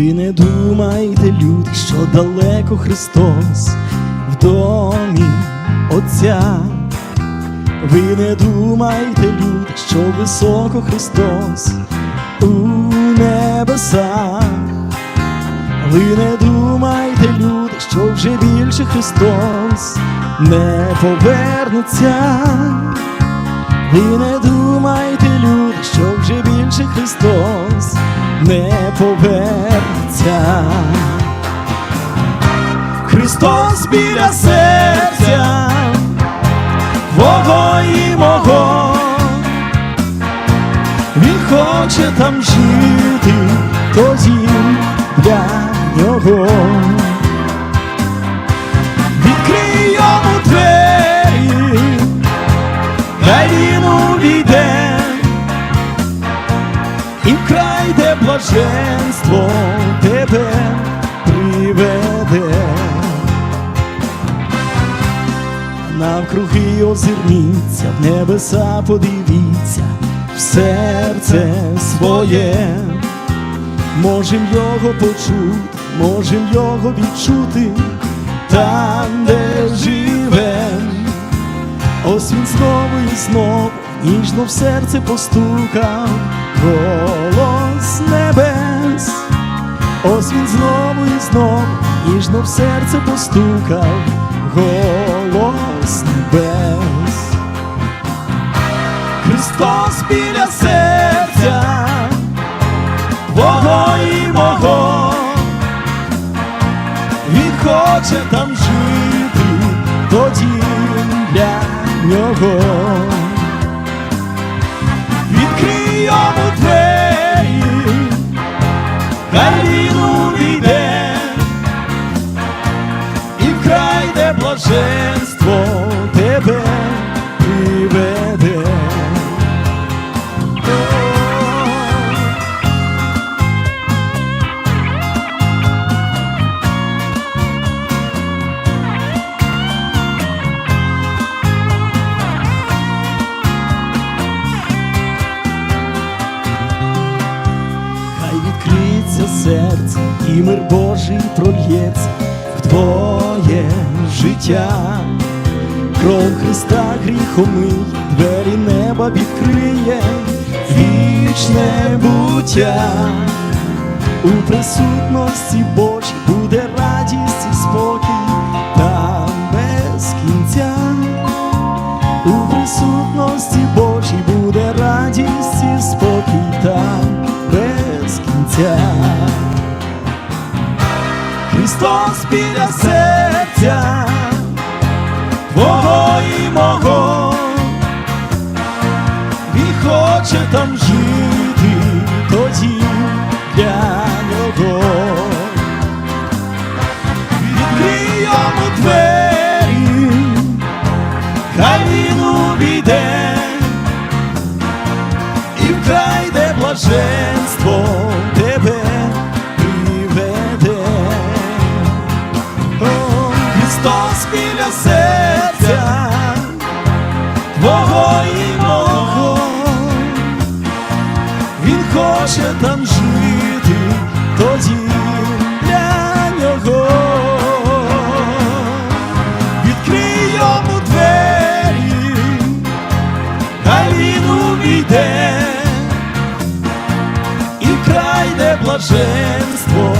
не думайте, люди, що далеко Христос в домі Отця. Ви не думайте, люди, що високо Христос у небесах. Ви не думайте, люди, що вже більше Христос не повернеться. Ви не думайте, люди, що вже більше Христос не повернеться. Христос біля серця, твого і мого, Він хоче там жити, тоді для нього. Відкрий йому двері, хай увійде, і в край, де блаженство тебе приведе. Навкруги озирніться, в небеса подивіться, в серце своє, можем його почути, можем його відчути, там, де живем. Ось він знову і знову ніжно в серце постукав. Ось він знову і знову ніжно в серце постукав голос небес. Христос біля серця, твого і мого, Він хоче там жити, тоді для нього. Відкрий йому двері, серце, і мир Божий прольється в твоє життя. Кров Христа гріхомий, двері неба відкриє, вічне буття. У присутності Божій буде радість Христос біля серця, твого і мого, Він хоче там жити, тоді для нього. Відкрий йому двері, хай він увійде, і в край, де блаженство серця, твого і мого, Він хоче там жити, тоді для нього. Відкрий йому двері, хай він увійде, і край, де блаженство